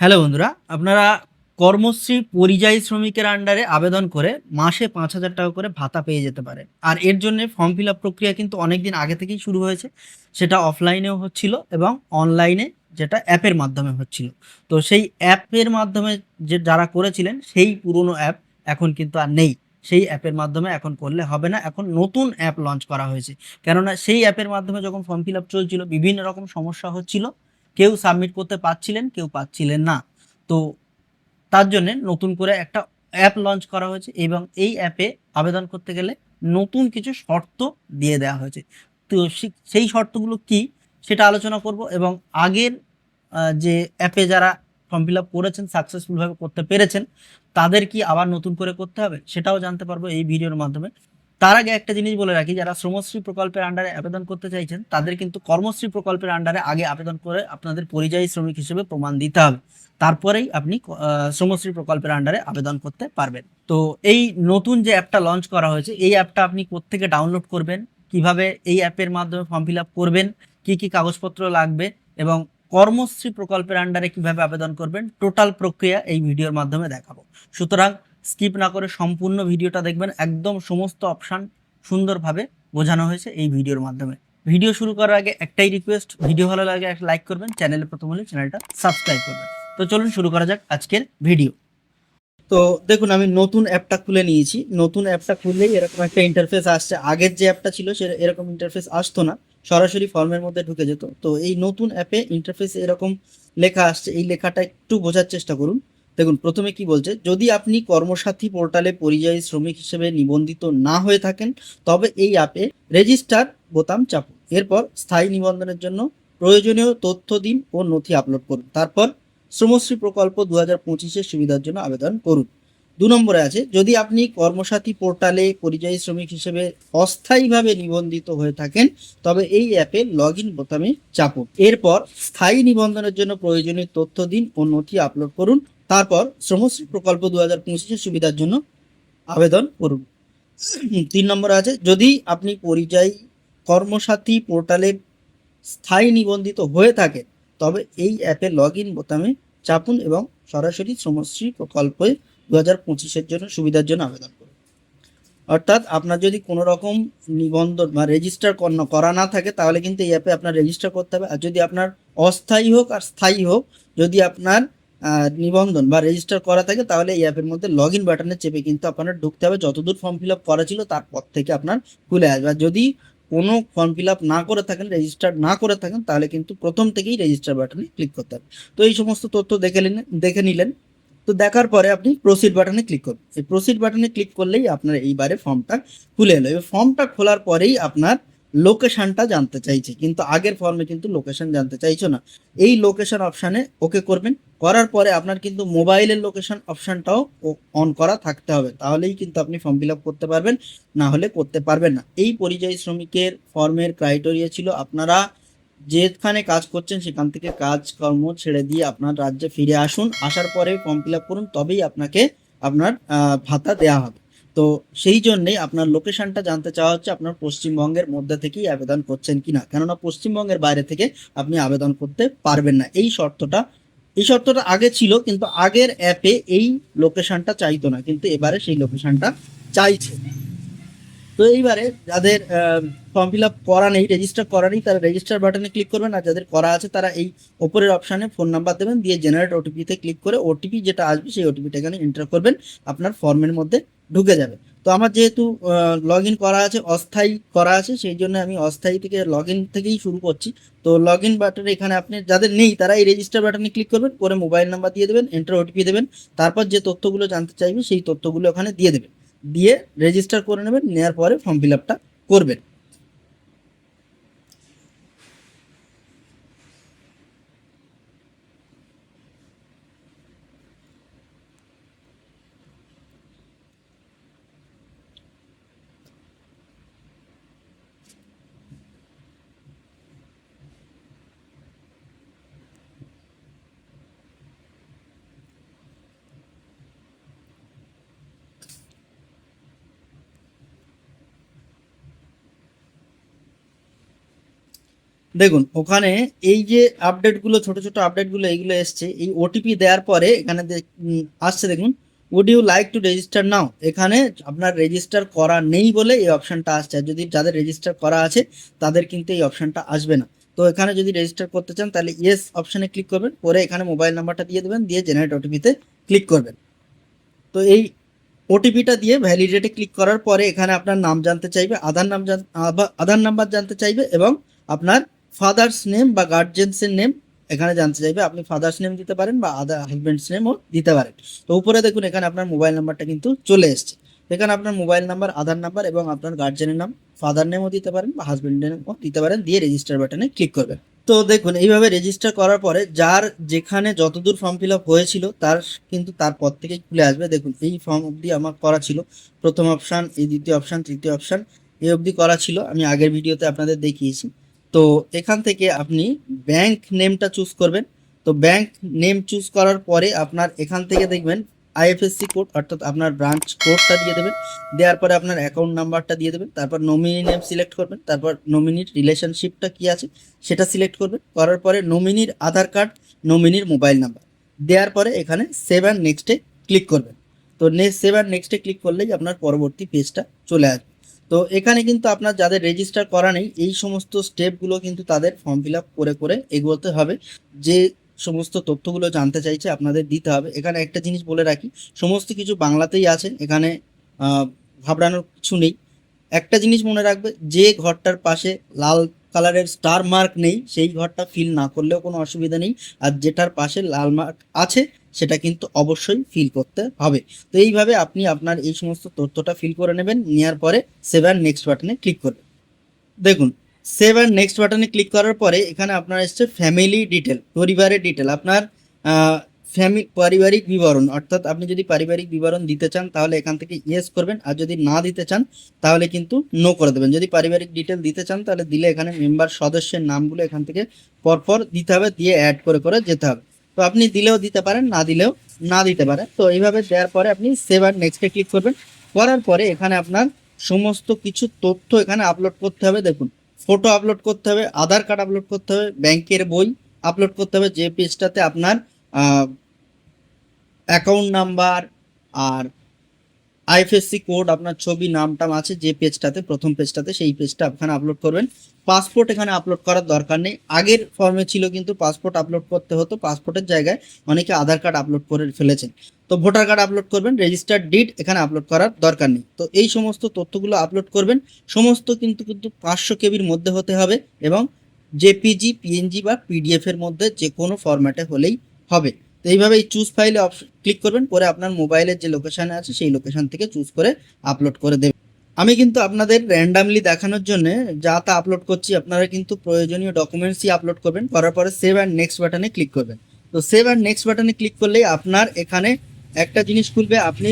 Hello বন্ধুরা, আপনারা কর্মশ্রী পরিযায়ী শ্রমিকের আন্ডারে আবেদন করে মাসে পাঁচ হাজার টাকা করে ভাতা পেয়ে যেতে পারেন। আর এর জন্য ফর্ম ফিল আপ প্রক্রিয়া কিন্তু অনেক দিন আগে থেকেই শুরু হয়েছে। সেটা অফলাইনেও হচ্ছিল এবং অনলাইনে যেটা অ্যাপের মাধ্যমে হচ্ছিল। তো সেই অ্যাপের মাধ্যমে যে যারা করেছিলেন, সেই পুরনো অ্যাপ এখন কিন্তু আর নেই। সেই অ্যাপের মাধ্যমে এখন করলে হবে না। এখন নতুন অ্যাপ লঞ্চ করা হয়েছে। কেননা সেই অ্যাপের মাধ্যমে যখন ফর্ম ফিল আপ চলছিল, বিভিন্ন রকম সমস্যা হচ্ছিল। কেউ সাবমিট করতে পারছিলেন, কেউ পাচ্ছিলেন না। তো তার জন্য নতুন করে একটা অ্যাপ লঞ্চ করা হয়েছে এবং এই অ্যাপে আবেদন করতে গেলে নতুন কিছু শর্ত দিয়ে দেওয়া হয়েছে। তো সেই শর্তগুলো কি সেটা আলোচনা করব এবং আগের যে অ্যাপে যারা ফর্ম ফিল আপ করেছেন সাকসেসফুলভাবে করতে পেরেছেন, তাদের কি আবার নতুন করে করতে হবে সেটাও জানতে পারব এই ভিডিওর মাধ্যমে। তার আগে একটা জিনিস বলে রাখি, যারা শ্রমশ্রী প্রকল্পের আন্ডারে আবেদন করতে চাইছেন, তাদের কিন্তু কর্মশ্রী প্রকল্পের আন্ডারে আগে আবেদন করে আপনাদের পরিযায়ী শ্রমিক হিসেবে প্রমাণ দিতে হবে। তারপরেই আপনি শ্রমশ্রী প্রকল্পের আন্ডারে আবেদন করতে পারবেন। তো এই নতুন যে অ্যাপটা লঞ্চ করা হয়েছে, এই অ্যাপটা আপনি কোত্থেকে ডাউনলোড করবেন, কীভাবে এই অ্যাপের মাধ্যমে ফর্ম ফিল আপ করবেন, কি কি কাগজপত্র লাগবে এবং কর্মশ্রী প্রকল্পের আন্ডারে কীভাবে আবেদন করবেন টোটাল প্রক্রিয়া এই ভিডিওর মাধ্যমে দেখাবো। সুতরাং স্কিপ না করে সম্পূর্ণ ভিডিওটা দেখবেন। একদম সমস্ত অপশান সুন্দরভাবে বোঝানো হয়েছে এই ভিডিওর মাধ্যমে। ভিডিও শুরু করার আগে একটাই রিকোয়েস্ট ভিডিও ভালো লাগে একটা লাইক করবেন চ্যানেলে প্রথম হলে চ্যানেলটা সাবস্ক্রাইব করবেন। তো চলুন শুরু করা যাক আজকের ভিডিও তো দেখুন, আমি নতুন অ্যাপটা খুলে নিয়েছি। নতুন অ্যাপটা খুললেই এরকম একটা ইন্টারফেস আসছে। আগের যে অ্যাপটা ছিল, সে এরকম ইন্টারফেস আসতো না। সরাসরি ফর্মের মধ্যে ঢুকে যেত। তো এই নতুন অ্যাপে ইন্টারফেস এরকম লেখা আসছে। এই লেখাটা একটু বোঝার চেষ্টা করুন। দেখুন, প্রথমে কি বলছে, যদি আপনি কর্মসাথী পোর্টালে পরিযায়ী শ্রমিক হিসেবে নিবন্ধিত না হয়ে থাকেন, তবে এই অ্যাপে রেজিস্টার বোতাম চাপুন। এরপর স্থায়ী নিবন্ধনের জন্য প্রয়োজনীয় তথ্য দিন ও নথি আপলোড করুন। তারপর শ্রমশ্রী প্রকল্প দু হাজার পঁচিশের সুবিধার জন্য আবেদন করুন। দু নম্বরে আছে, যদি আপনি কর্মসাথী পোর্টালে পরিযায়ী শ্রমিক হিসেবে অস্থায়ীভাবে নিবন্ধিত হয়ে থাকেন, তবে এই অ্যাপে লগ ইন বোতামে চাপুন। এরপর স্থায়ী নিবন্ধনের জন্য প্রয়োজনীয় তথ্য দিন ও নথি আপলোড করুন। তারপর শ্রমশ্রী প্রকল্প দু হাজার পঁচিশের সুবিধার জন্য আবেদন করুন। তিন নম্বর আছে, যদি আপনি পরিযায়ী কর্মসাথী পোর্টালে স্থায়ী নিবন্ধিত হয়ে থাকে, তবে এই অ্যাপে লগ ইন বোতামে চাপুন এবং সরাসরি শ্রমশ্রী প্রকল্পে দু হাজার পঁচিশের জন্য সুবিধার জন্য আবেদন করুন। অর্থাৎ আপনার যদি কোনো রকম নিবন্ধন বা রেজিস্টার করা না থাকে, তাহলে কিন্তু এই অ্যাপে আপনার রেজিস্টার করতে হবে। আর যদি আপনার অস্থায়ী হোক আর স্থায়ী হোক, যদি আপনার নিবন্ধন বা রেজিস্টার করা থাকে, তাহলে এই অ্যাপের মধ্যে লগ ইন বাটনে চেপে কিন্তু আপনার ঢুকতে হবে। যতদূর ফর্ম ফিল আপ করা ছিল, তারপর থেকে আপনার খুলে আসবে। আর যদি কোনো ফর্ম ফিল আপ না করে থাকেন রেজিস্টার না করে থাকেন, তাহলে কিন্তু প্রথম থেকেই রেজিস্টার বাটনে ক্লিক করতে হবে। তো এই সমস্ত তথ্য দেখে নিলেন দেখে নিলেন। তো দেখার পরে আপনি প্রসিড বাটনে ক্লিক করুন। এই প্রসিড বাটনে ক্লিক করলেই আপনার এইবারে ফর্মটা খুলে এলো। এবার ফর্মটা খোলার পরেই আপনার লোকেশনটা জানতে চাইছে, কিন্তু আগের ফর্মে কিন্তু লোকেশন জানতে চাইছো না। এই লোকেশন অপশানে ওকে করবেন, করার পরে আপনার কিন্তু মোবাইলের লোকেশন অপশানটাও অন করা থাকতে হবে। তাহলেই কিন্তু আপনি ফর্ম ফিল আপ করতে পারবেন, না হলে করতে পারবেন না। এই পরিযায়ী শ্রমিকের ফর্মের ক্রাইটেরিয়া ছিল আপনারা যেখানে কাজ করছেন সেখান থেকে কাজকর্ম ছেড়ে দিয়ে আপনার রাজ্যে ফিরে আসুন, আসার পরে ফর্ম ফিল আপ করুন, তবেই আপনাকে আপনার ভাতা দেওয়া হবে। তো সেই জন্যেই আপনার লোকেশনটা জানতে চাওয়া হচ্ছে আপনার পশ্চিমবঙ্গের মধ্যে থেকেই আবেদন করছেন কি না কেননা পশ্চিমবঙ্গের বাইরে থেকে আপনি আবেদন করতে পারবেন না। এই শর্তটা এই শর্তটা আগে ছিল কিন্তু আগের অ্যাপে এই লোকেশনটা চাইতো না। কিন্তু এবারে সেই লোকেশনটা চাইছে। তো এইবারে যাদের ফর্ম ফিল আপ করা নেই রেজিস্টার করা নেই, তারা রেজিস্টার বাটনে ক্লিক করবেন আর যাদের করা আছে তারা এই ওপরের অপশানে ফোন নাম্বার দেবেন। দিয়ে জেনারেট ওটিপিতে ক্লিক করে ওটিপি যেটা আসবে সেই ওটিপিটা এখানে এন্টার করবেন। আপনার ফর্মের মধ্যে ঢুকে যাবে। তো আমার যেহেতু লগ ইন করা আছে, অস্থায়ী করা আছে, সেই জন্য আমি অস্থায়ী থেকে লগ ইন থেকেই শুরু করছি। তো লগ ইন বাটনে এখানে আপনি যাদের নেই, তারা এই রেজিস্টার বাটনে ক্লিক করবেন, করে মোবাইল নাম্বার দিয়ে দেবেন এন্টার ওটিপি দেবেন, তারপর যে তথ্যগুলো জানতে চাইবে, সেই তথ্যগুলো ওখানে দিয়ে দেবেন। দিয়ে রেজিস্টার করে নেবেন নেওয়ার পরে ফর্ম ফিল আপটা করবেন। দেখুন, ওখানে এই যে আপডেটগুলো ছোট ছোট আপডেটগুলো এইগুলো এসছে, এই ওটিপি দেওয়ার পরে এখানে আসছে দেখুন would you like to register now এখানে আপনার রেজিস্টার করা নেই বলে এই অপশনটা আসছে, আর যদি যাদের রেজিস্টার করা আছে, তাদের কিন্তু এই অপশানটা আসবে না। তো এখানে যদি রেজিস্টার করতে চান, তাহলে ইয়েস অপশানে ক্লিক করবেন করে এখানে মোবাইল নাম্বারটা দিয়ে দেবেন, দিয়ে জেনারেট ওটিপিতে ক্লিক করবেন। তো এই ওটিপিটা দিয়ে ভ্যালিডেটে ক্লিক করার পরে এখানে আপনার নাম জানতে চাইবে, আধার নাম আধার নাম্বার জানতে চাইবে এবং আপনার ফাদার্স নেম বা গার্জেন্সের নেম এখানে জানতে চাইবে। আপনি ফাদার্স নেম দিতে পারেন বা আদার হাজব্যান্ডস নেমও দিতে পারেন। তো উপরে দেখুন, এখানে আপনার মোবাইল নাম্বারটা কিন্তু চলে এসছে। এখানে আপনার মোবাইল নাম্বার আধার নাম্বার এবং আপনার গার্জেনের নাম ফাদার নেমও দিতে পারেন বা হাজব্যান্ডের নেমও দিতে পারেন। দিয়ে রেজিস্টার বাটনে ক্লিক করবেন। তো দেখুন, এইভাবে রেজিস্টার করার পরে যার যেখানে যতদূর ফর্ম ফিল আপ হয়েছিল, তার কিন্তু তারপর থেকেই খুলে আসবে। দেখুন, এই ফর্ম অবধি আমার করা ছিল। প্রথম অপশান এই দ্বিতীয় অপশান তৃতীয় অপশান এই অবধি করা ছিল। আমি আগের ভিডিওতে আপনাদের দেখিয়েছি। তো এখান থেকে আপনি ব্যাংক নেমটা চুজ করবেন। তো ব্যাংক নেম চুজ করার পরে আপনার এখান থেকে দেখবেন আইএফএসসি কোড অর্থাৎ আপনার ব্রাঞ্চ কোডটা দিয়ে দেবেন। দেওয়ার পরে আপনার অ্যাকাউন্ট নাম্বারটা দিয়ে দেবেন। তারপর নমিনি নেম সিলেক্ট করবেন। তারপর নমিনির রিলেশনশিপটা কি আছে সেটা সিলেক্ট করবেন। করার পরে নমিনির আধার কার্ড নমিনির মোবাইল নাম্বার দেওয়ার পরে এখানে সেভ অ্যান্ড নেক্সটে ক্লিক করবেন। তো নেক্সট সেভ অ্যান্ড নেক্সটে ক্লিক করলেই আপনার পরবর্তী পেজটা চলে আসবে। তো এখানে কিন্তু আপনার যাদের রেজিস্টার করা নেই, এই সমস্ত স্টেপগুলো কিন্তু তাদের ফর্ম ফিল আপ করে করে এগোতে হবে। যে সমস্ত তথ্যগুলো জানতে চাইছে আপনাদের দিতে হবে। এখানে একটা জিনিস বলে রাখি, সমস্ত কিছু বাংলাতেই আছে, এখানে ঘাবড়ানোর কিছু নেই। একটা জিনিস মনে রাখবে, যে ঘরটার পাশে লাল কালারের স্টার মার্ক নেই, সেই ঘরটা ফিল না করলেও কোনো অসুবিধা নেই। আর যেটার পাশে লাল মার্ক আছে সেটা কিন্তু অবশ্যই ফিল করতে হবে। তো এইভাবে আপনি আপনার এই সমস্ত তথ্যটা ফিল করে নেবেন নেওয়ার পরে সেভ অ্যান্ড নেক্সট বাটনে ক্লিক করবেন। দেখুন সেভ অ্যান্ড নেক্সট বাটনে ক্লিক করার পরে এখানে আপনার এসছে ফ্যামিলি ডিটেল পরিবারের ডিটেল আপনার ফ্যামিলি পারিবারিক বিবরণ, অর্থাৎ আপনি যদি পারিবারিক বিবরণ দিতে চান তাহলে এখান থেকে ইয়েস করবেন, আর যদি না দিতে চান তাহলে কিন্তু নো করে দেবেন। যদি পারিবারিক ডিটেল দিতে চান তাহলে দিলে এখানে মেম্বার সদস্যের নামগুলো এখান থেকে পরপর দিতে হবে, দিয়ে অ্যাড করে করে যেতে হবে। তো আপনি দিলেও দিতে পারেন, না দিলেও না দিতে পারেন। তো এইভাবে দেওয়ার পরে আপনি সেভ আর নেক্সটে ক্লিক করবেন। করার পরে এখানে আপনার সমস্ত কিছু তথ্য এখানে আপলোড করতে হবে। দেখুন ফটো আপলোড করতে হবে আধার কার্ড আপলোড করতে হবে ব্যাংকের বই আপলোড করতে হবে, যে পেজটাতে আপনার অ্যাকাউন্ট নাম্বার আর আইএফএসসি কোড আপনার ছবি, নাম টাম আছে, যে পেজটাতে, প্রথম পেজটাতে, সেই পেজটা এখানে আপলোড করবেন। পাসপোর্ট এখানে আপলোড করার দরকার নেই। আগের ফর্মে ছিল কিন্তু পাসপোর্ট আপলোড করতে হতো। পাসপোর্টের জায়গায় অনেকে আধার কার্ড আপলোড করে ফেলেছেন। তো ভোটার কার্ড আপলোড করবেন রেজিস্টার্ড ডিড এখানে আপলোড করার দরকার নেই। তো এই সমস্ত তথ্যগুলো আপলোড করবেন। সমস্ত কিন্তু কিন্তু পাঁচশো কেবির মধ্যে হতে হবে এবং জেপিজি, পিএনজি বা পিডিএফ এর মধ্যে যে কোনো ফরম্যাটে হলেই হবে। তো এইভাবে এই চুজ ফাইলে ক্লিক করবেন করে আপনার মোবাইলের যে লোকেশানে আছে, সেই লোকেশান থেকে চুজ করে আপলোড করে দেবেন। আমি কিন্তু আপনাদের র্যান্ডামলি দেখানোর জন্য যা তা আপলোড করছি, আপনারা কিন্তু প্রয়োজনীয় ডকুমেন্টসই আপলোড করবেন, করার পরে সেভ অ্যান্ড নেক্সট বাটনে ক্লিক করবেন। তো সেভ অ্যান্ড নেক্সট বাটনে ক্লিক করলেই আপনার এখানে একটা জিনিস খুলবে, আপনি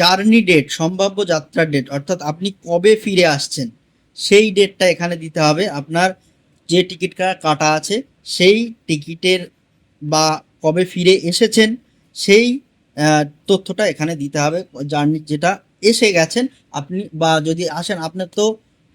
জার্নি ডেট সম্ভাব্য যাত্রার ডেট অর্থাৎ আপনি কবে ফিরে আসছেন, সেই ডেটটা এখানে দিতে হবে। আপনার যে টিকিট কাটা আছে, সেই টিকিটের বা কবে ফিরে এসেছেন, সেই তথ্যটা এখানে দিতে হবে। জার্নি যেটা এসে গেছেন, আপনি বা যদি আসেন, আপনার তো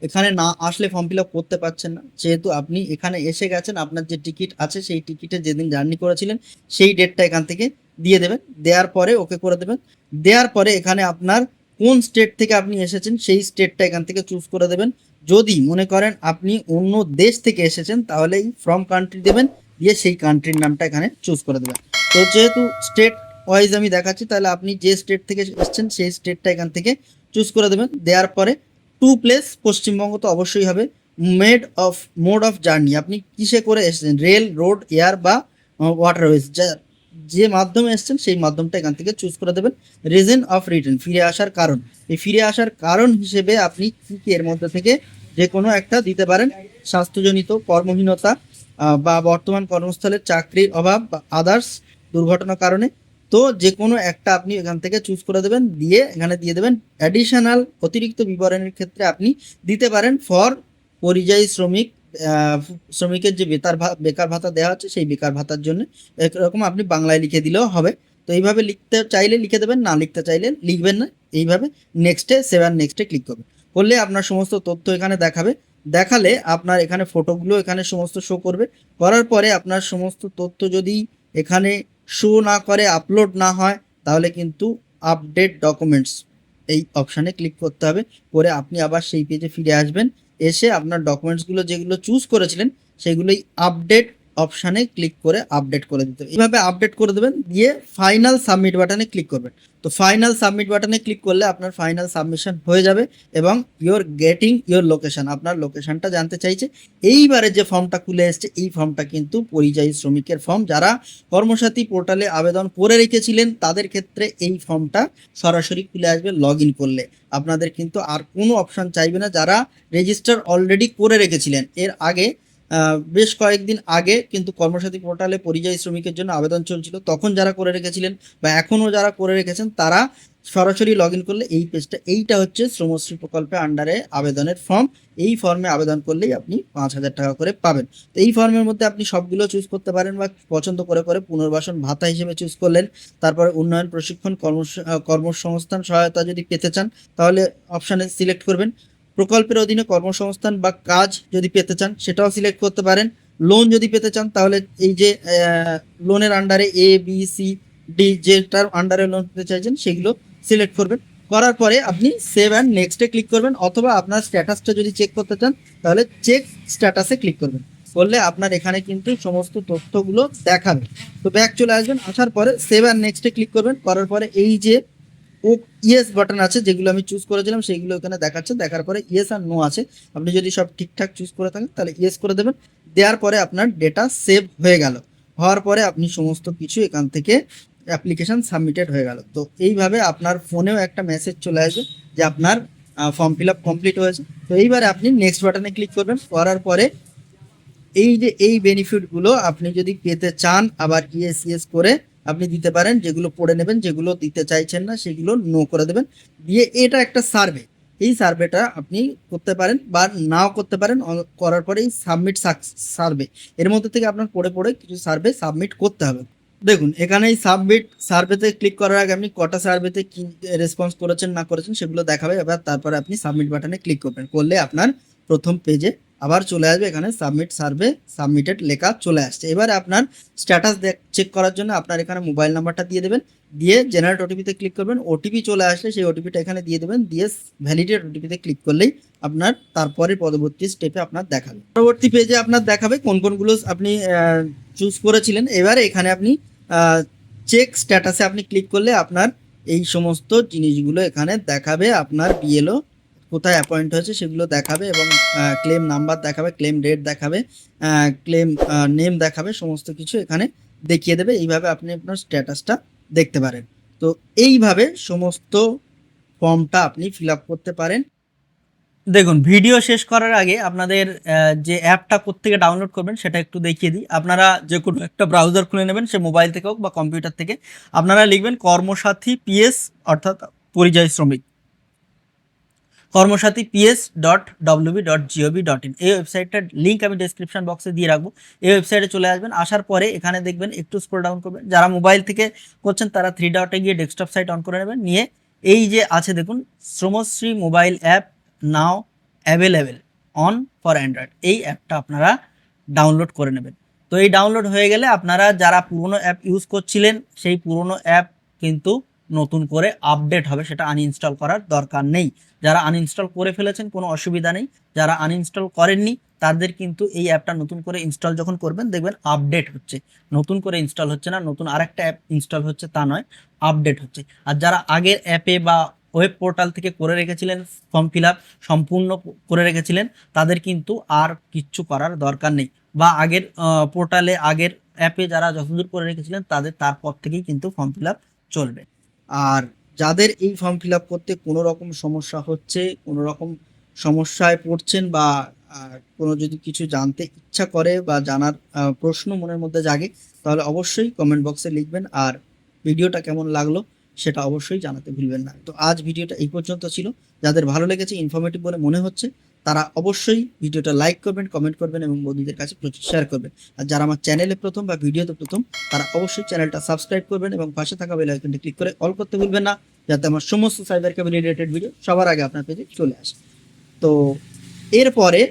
এখানে না আসলে ফর্ম ফিল আপ করতে পারছেন না। যেহেতু আপনি এখানে এসে গেছেন, আপনার যে টিকিট আছে, সেই টিকিটে যেদিন জার্নি করেছিলেন, সেই ডেটটা এখান থেকে দিয়ে দেবেন। দেওয়ার পরে ওকে করে দেবেন। দেওয়ার পরে এখানে আপনার কোন স্টেট থেকে আপনি এসেছেন, সেই স্টেটটা এখান থেকে চুজ করে দেবেন। যদি মনে করেন আপনি অন্য দেশ থেকে এসেছেন তাহলে ফ্রম কান্ট্রি দেবেন। দিয়ে সেই কান্ট্রির নামটা এখানে চুজ করে দেবেন। তো যেহেতু স্টেট ওয়াইজ আমি দেখাচ্ছি, তাহলে আপনি যে স্টেট থেকে এসেছেন, সেই স্টেটটা এখান থেকে চুজ করে দেবেন। দেওয়ার পরে টু প্লেস পশ্চিমবঙ্গ তো অবশ্যই হবে। Made of mode of journey আপনি কিসে করে এসেছেন? রেল রোড এয়ার বা ওয়াটারওয়েজ যা, যে মাধ্যমে এসছেন, সেই মাধ্যমটা এখান থেকে চুজ করে দেবেন। রিজন অফ রিটার্ন ফিরে আসার কারণ। এই ফিরে আসার কারণ হিসেবে আপনি কি কি এর মধ্যে থেকে যে কোনো একটা দিতে পারেন। স্বাস্থ্যজনিত কর্মহীনতা বা বর্তমান কর্মস্থলের চাকরির অভাব বা আদার্স দুর্ঘটনার কারণে, তো যে কোনো একটা আপনি এখান থেকে চুজ করে দেবেন, দিয়ে এখানে দিয়ে দেবেন অ্যাডিশনাল অতিরিক্ত বিবরণের ক্ষেত্রে আপনি দিতে পারেন ফর পরিযায়ী শ্রমিক শ্রমিকের যে বেতার বেকার ভাতা দেওয়া হচ্ছে সেই বেকার ভাতার জন্য এরকম আপনি বাংলায় লিখে দিলেও হবে। তো এইভাবে লিখতে চাইলে লিখে দেবেন, না লিখতে চাইলে লিখবেন না। এইভাবে নেক্সটে সেভেন নেক্সটে ক্লিক করবেন। করলে আপনার সমস্ত তথ্য এখানে দেখাবে। দেখালে আপনার এখানে ফটোগুলো এখানে সমস্ত শো করবে। করার পরে আপনার সমস্ত তথ্য যদি এখানে শো না করে আপলোড না হয়, তাহলে কিন্তু আপডেট ডকুমেন্টস এই অপশানে ক্লিক করতে হবে। করে আপনি আবার সেই পেজে ফিরে আসবেন। এসে আপনার ডকুমেন্টসগুলো যেগুলো চুজ করেছিলেন, সেগুলোই আপডেট অপশানে ক্লিক করে আপডেট করে দিতে হবে। এইভাবে আপডেট করে দেবেন, দিয়ে ফাইনাল সাবমিট বাটনে ক্লিক করবেন। তো ফাইনাল সাবমিট বাটনে ক্লিক করলে আপনার ফাইনাল সাবমিশন হয়ে যাবে এবং ইউর গেটিং ইউর লোকেশন আপনার লোকেশনটা জানতে চাইছে। এইবারে যে ফর্মটা খুলে এসছে, এই ফর্মটা কিন্তু পরিযায়ী শ্রমিকের ফর্ম। যারা কর্মসাথী পোর্টালে আবেদন করে রেখেছিলেন, তাদের ক্ষেত্রে এই ফর্মটা সরাসরি খুলে আসবে লগ ইন করলে। আপনাদের কিন্তু আর কোনো অপশান চাইবে না। যারা রেজিস্টার অলরেডি করে রেখেছিলেন, এর আগে বেশ কয়েকদিন আগে কিন্তু কর্মসাথী পোর্টালে পরিযায়ী শ্রমিকের জন্য আবেদন চলছিল। তখন যারা করে রেখেছিলেন বা এখনও যারা করে রেখেছেন, তারা সরাসরি লগ ইন করলে এই পেজটা এইটা হচ্ছে শ্রমশ্রী প্রকল্পে আন্ডারে আবেদনের ফর্ম এই ফর্মে আবেদন করলেই আপনি পাঁচ হাজার টাকা করে পাবেন। তো এই ফর্মের মধ্যে আপনি সবগুলো চুজ করতে পারেন বা পছন্দ করে করে পুনর্বাসন ভাতা হিসেবে চুজ করলেন। তারপরে উন্নয়ন প্রশিক্ষণ কর্ম কর্মসংস্থান সহায়তা যদি পেতে চান, তাহলে অপশানে সিলেক্ট করবেন। প্রকল্পের অধীনে কর্মসংস্থান বা কাজ যদি পেতে চান, সেটাও সিলেক্ট করতে পারেন। লোন যদি পেতে চান, তাহলে এই যে লোনের আন্ডারে এ বি সি ডি যেটার আন্ডারে লোন পেতে চাইছেন, সেগুলো সিলেক্ট করবেন। করার পরে আপনি সেভ অ্যান্ড নেক্সটে ক্লিক করবেন, অথবা আপনার স্ট্যাটাসটা যদি চেক করতে চান, তাহলে চেক স্ট্যাটাসে ক্লিক করবেন। করলে আপনার এখানে কিন্তু সমস্ত তথ্যগুলো দেখাবে। তো ব্যাক চলে আসবেন, আসার পরে সেভ অ্যান্ড নেক্সটে ক্লিক করবেন। করার পরে এই যে ইয়েস বাটন আছে, যেগুলো আমি চুজ করেছিলাম, সেইগুলো এখানে দেখাচ্ছে। দেখার পরে ইয়েস আর নো আছে। আপনি যদি সব ঠিকঠাক চুজ করে থাকেন, তাহলে ইয়েস করে দেবেন। দেওয়ার পরে আপনার ডেটা সেভ হয়ে গেল। হওয়ার পরে আপনি সমস্ত কিছু এখান থেকে অ্যাপ্লিকেশন সাবমিটেড হয়ে গেল। তো এইভাবে আপনার ফোনেও একটা মেসেজ চলে আসবে যে আপনার ফর্ম ফিল আপ কমপ্লিট হয়েছে। তো এইবারে আপনি নেক্সট বাটনে ক্লিক করবেন। করার পরে এই যে, এই বেনিফিটগুলো আপনি যদি পেতে চান, আবার ইয়েস ইয়েস করে আপনি দিতে পারেন, যেগুলো পড়ে নেবেন, যেগুলো দিতে চাইছেন না, সেগুলো নো করে দেবেন। দিয়ে এটা একটা সার্ভে এই সার্ভেটা আপনি করতে পারেন বা নাও করতে পারেন করার পরে এই সাবমিট সার্ভে এর মধ্যে থেকে আপনার পড়ে পড়ে কিছু সার্ভে সাবমিট করতে হবে। দেখুন, এখানে এই সাবমিট সার্ভেতে ক্লিক করার আগে আপনি কটা সার্ভেতে কি রেসপন্স করেছেন, না করেছেন, সেগুলো দেখাবে। এবার তারপরে আপনি সাবমিট বাটনে ক্লিক করবেন। করলে আপনার প্রথম পেজে আবার চলে আসবে, এখানে সাবমিট সার্ভে সাবমিটেড লেখা চলে আসছে। এবারে আপনার স্ট্যাটাস চেক করার জন্য আপনার এখানে মোবাইল নাম্বারটা দিয়ে দেবেন। দিয়ে জেনারেট ওটিপিতে ক্লিক করবেন। ওটিপি চলে আসলে সেই ওটিপিটা এখানে দিয়ে দেবেন। দিয়ে ভ্যালিডেট ওটিপিতে ক্লিক করলেই আপনার তারপরে পরবর্তী স্টেপে আপনার দেখাবে। পরবর্তী পেজে আপনার দেখাবে কোন কোনগুলো আপনি চুজ করেছিলেন। এবারে এখানে আপনি চেক স্ট্যাটাসে আপনি ক্লিক করলে আপনার এই সমস্ত জিনিসগুলো এখানে দেখাবে। আপনার বিএলও কোথায় অ্যাপয়েন্ট হয়েছে সেগুলো দেখাবে এবং ক্লেম নাম্বার দেখাবে ক্লেম ডেট দেখাবে ক্লেম নেম দেখাবে, সমস্ত কিছু এখানে দেখিয়ে দেবে। এইভাবে আপনি আপনার স্ট্যাটাসটা দেখতে পারেন। তো এইভাবে সমস্ত ফর্মটা আপনি ফিল আপ করতে পারেন। দেখুন, ভিডিও শেষ করার আগে আপনাদের যে অ্যাপটা কোত্থেকে ডাউনলোড করবেন সেটা একটু দেখিয়ে দিই। আপনারা যে কোনো একটা ব্রাউজার খুলে নেবেন, সে মোবাইল থেকে হোক বা কম্পিউটার থেকে, আপনারা লিখবেন কর্মসাথী পিএস অর্থাৎ পরিযায়ী শ্রমিক। Karmasathi PS dot WB dot gov dot in এই ওয়েবসাইটটার লিঙ্ক আমি ডেসক্রিপশন বক্সে দিয়ে রাখব। এই ওয়েবসাইটে চলে আসবেন, আসার পরে এখানে দেখবেন, একটু স্ক্রল ডাউন করবেন। যারা মোবাইল থেকে করছেন, তারা থ্রি ডটে গিয়ে ডেস্কটপ সাইট অন করে নেবেন। নিয়ে এই যে আছে দেখুন, Shramashree mobile app now available on for Android এই অ্যাপটা আপনারা ডাউনলোড করে নেবেন। তো এই ডাউনলোড হয়ে গেলে আপনারা যারা পুরনো অ্যাপ ইউজ করছিলেন, সেই পুরনো অ্যাপ কিন্তু নতুন করে আপডেট হবে, সেটা আনইনস্টল করার দরকার নেই। যারা আনইনস্টল করে ফেলেছেন, কোনো অসুবিধা নেই। যারা আনইনস্টল করেননি, তাদের কিন্তু এই অ্যাপটা নতুন করে ইনস্টল যখন করবেন, দেখবেন আপডেট হচ্ছে। নতুন করে ইনস্টল হচ্ছে না, নতুন আরেকটা অ্যাপ ইনস্টল হচ্ছে, তা নয় আপডেট হচ্ছে। আর যারা আগের অ্যাপে বা ওয়েব পোর্টাল থেকে করে রেখেছিলেন ফর্ম ফিল আপ সম্পূর্ণ করে রেখেছিলেন, তাদের কিন্তু আর কিচ্ছু করার দরকার নেই। বা আগের পোর্টালে আগের অ্যাপে যারা যতদূর করে রেখেছিলেন, তাদের তারপর থেকেই কিন্তু ফর্ম ফিল আপ চলবে। আর যাদের এই ফর্ম ফিল আপ করতে কোনো রকম সমস্যা হচ্ছে, কোনো রকম সমস্যায় পড়ছেন বা কোনো যদি কিছু জানতে ইচ্ছা করে বা জানার প্রশ্ন মনের মধ্যে জাগে, তাহলে অবশ্যই কমেন্ট বক্সে লিখবেন আর ভিডিওটা কেমন লাগল সেটা অবশ্যই জানাতে ভুলবেন না। তো আজ ভিডিওটা এই পর্যন্ত ছিল। যাদের ভালো লেগেছে ইনফরমেটিভ বলে মনে হচ্ছে তারা অবশ্যই ভিডিওটা লাইক করবেন কমেন্ট করবেন এবং বন্ধুদের কাছে শেয়ার করবেন। আর যারা আমার চ্যানেলে প্রথম বা ভিডিওতে প্রথম, তারা অবশ্যই চ্যানেলটা সাবস্ক্রাইব করবেন এবং পাশে থাকা বেল আইকনটি ক্লিক করে অল করতে ভুলবেন না, যাতে আমার সমস্ত সাইবার ক্যাবিন রিলেটেড ভিডিও সবার আগে আপনার পেজে চলে আসে। তো, এরপরে